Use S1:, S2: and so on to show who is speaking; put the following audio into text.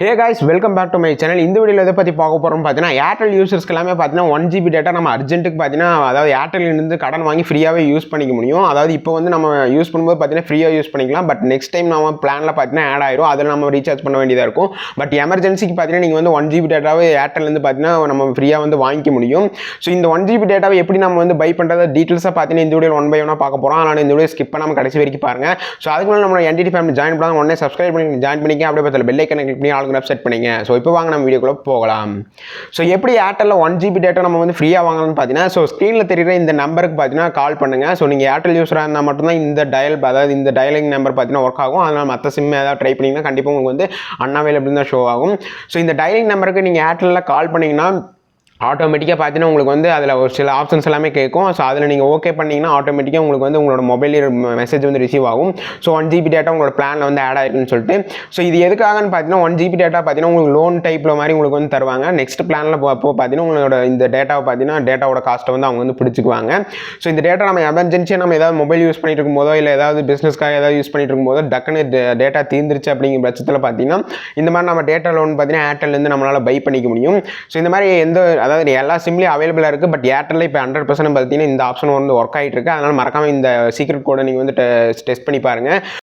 S1: Hey guys welcome back to my channel இந்த வீடியோவில் எதை பற்றி பார்க்க போகிறோம் பார்த்தீங்கன்னா ஏர்டெல் யூசர்ஸ்க்கு எல்லாமே பார்த்தீங்கன்னா ஒன் ஜிபி டேட்டா நம்ம அர்ஜென்ட்டுக்கு பார்த்தீங்கன்னா அதாவது ஏர்டெல்லேருந்து கடன் வாங்கி ஃப்ரீயாகவே யூஸ் பண்ணிக்க முடியும். அதாவது இப்போ வந்து நம்ம யூஸ் பண்ணும்போது பார்த்தீங்கன்னா ஃப்ரீயாக யூஸ் பண்ணிக்கலாம். பட் நெக்ஸ்ட் டைம் நம்ம பிளானில் பார்த்தீங்கன்னா ஆட் ஆயிரும். அதில் நம்ம ரீசார்ஜ் பண்ண வேண்டியதாக இருக்கும். பட் எமர்ஜென்சிக்கு பார்த்தீங்கன்னா நீங்கள் வந்து ஒன் ஜிபி டேட்டாவே ஏர்டெல்லேருந்து பார்த்தீங்கன்னா நம்ம ஃப்ரீயாக வந்து வாங்கிக்க முடியும். ஸோ இந்த ஒன் ஜிபி டேட்டாவை எப்படி நம்ம வந்து பை பண்ணுறத டீட்டெயில்ஸாக பார்த்தீங்கன்னா இந்த வீடியோ ஒன் பை ஒன்னாக பார்க்க போகிறோம் அதனால் இந்த வீடியோ ஸ்கிப் பண்ணாமல் கடைசி வரைக்கும் பாருங்கள் ஸோ அதுக்கு மேலே நம்ம என்டிடி ஃபேமிலி ஜாயின் பண்ணாங்க உடனே சப்ஸ்கிரைப் பண்ணி ஜாயின் பண்ணிக்க அப்படியே பக்கத்தில் பெல் கிளிக் பண்ணி ஆளுக்கு செட் பண்ணிங்க. ஸோ இப்போ வாங்க நம்ம வீடியோக்குள்ளே போகலாம். ஸோ எப்படி ஏர்டெலில் ஒன் ஜிபி டேட்டா நம்ம வந்து ஃப்ரீயாக வாங்கலாம்னு பார்த்தீங்கன்னா ஸோ ஸ்க்ரீனில் தெரிகிற இந்த நம்பருக்கு பார்த்தீங்கன்னா கால் பண்ணுங்கள் ஸோ நீங்கள் ஏர்டெல் யூஸராக இருந்தால் மட்டும்தான் இந்த டயல் அதாவது இந்த டயலிங் நம்பர் பார்த்தீங்கன்னா ஒர்க் ஆகும். அதனால் மற்ற சிம் ஏதாவது ட்ரை பண்ணிங்கன்னா கண்டிப்பாக உங்களுக்கு வந்து அன்அவைலபிள் தான் ஷோ ஆகும். ஸோ இந்த டயலிங் நம்பருக்கு நீங்கள் ஏர்டெல்லில் கால் பண்ணிங்கன்னா ஆட்டோமேட்டிக்காக பார்த்தீங்கன்னா உங்களுக்கு வந்து அதில் ஒரு சில ஆப்ஷன்ஸ் எல்லாமே கேட்கும். ஸோ அதில் நீங்கள் ஓகே பண்ணிங்கன்னா ஆட்டோமேட்டிக்காக உங்களுக்கு வந்து உங்களோட மொபைல் மெசேஜ் வந்து ரிசீவ் ஆகும். ஸோ ஒன் ஜிபி டேட்டா உங்களோட பிளானில் வந்து ஆட் ஆயிருக்குன்னு சொல்லிட்டு. ஸோ இது எதுக்காகன்னு பார்த்தீங்கன்னா ஒன் ஜிபி டேட்டா பார்த்தீங்கன்னா உங்களுக்கு லோன் டைப்பில் மாதிரி உங்களுக்கு வந்து தருவாங்க. நெக்ஸ்ட் பிளானில் அப்போ பார்த்தீங்கன்னா உங்களோட இந்த டேட்டாவை பார்த்தீங்கன்னா டேட்டாவோட காஸ்ட்டை வந்து அவங்க வந்து பிடிச்சிக்குவாங்க. ஸோ இந்த டேட்டா நம்ம எமர்ஜென்சியாக நம்ம ஏதாவது மொபைல் யூஸ் பண்ணிட்டு இருக்கும்போதோ இல்லை ஏதாவது பிஸ்னஸ்க்காக ஏதாவது யூஸ் பண்ணிட்டு இருக்கும்போதோ டக்குன்னு டேட்டா தீர்ந்துருச்சு அப்படிங்கிற பட்சத்தில் பார்த்தீங்கன்னா இந்த மாதிரி நம்ம டேட்டா லோன் பார்த்தீங்கன்னா ஏர்டெல்லேருந்து நம்மளால் பை பண்ணிக்க முடியும். ஸோ இந்த மாதிரி எந்த அதாவது எல்லா சிம்லேயும் அவைலபிளாக இருக்குது பட் ஏர்டெல்ல இப்போ ஹண்ட்ரட் பர்சன்ட் பார்த்தீங்கன்னா இந்த ஆப்ஷன் வந்து ஒர்க் ஆகிட்டு இருக்கு. அதனால் மறக்காம இந்த சீக்ரெட் கோடை நீங்கள் வந்து டெஸ்ட் பண்ணி பாருங்கள்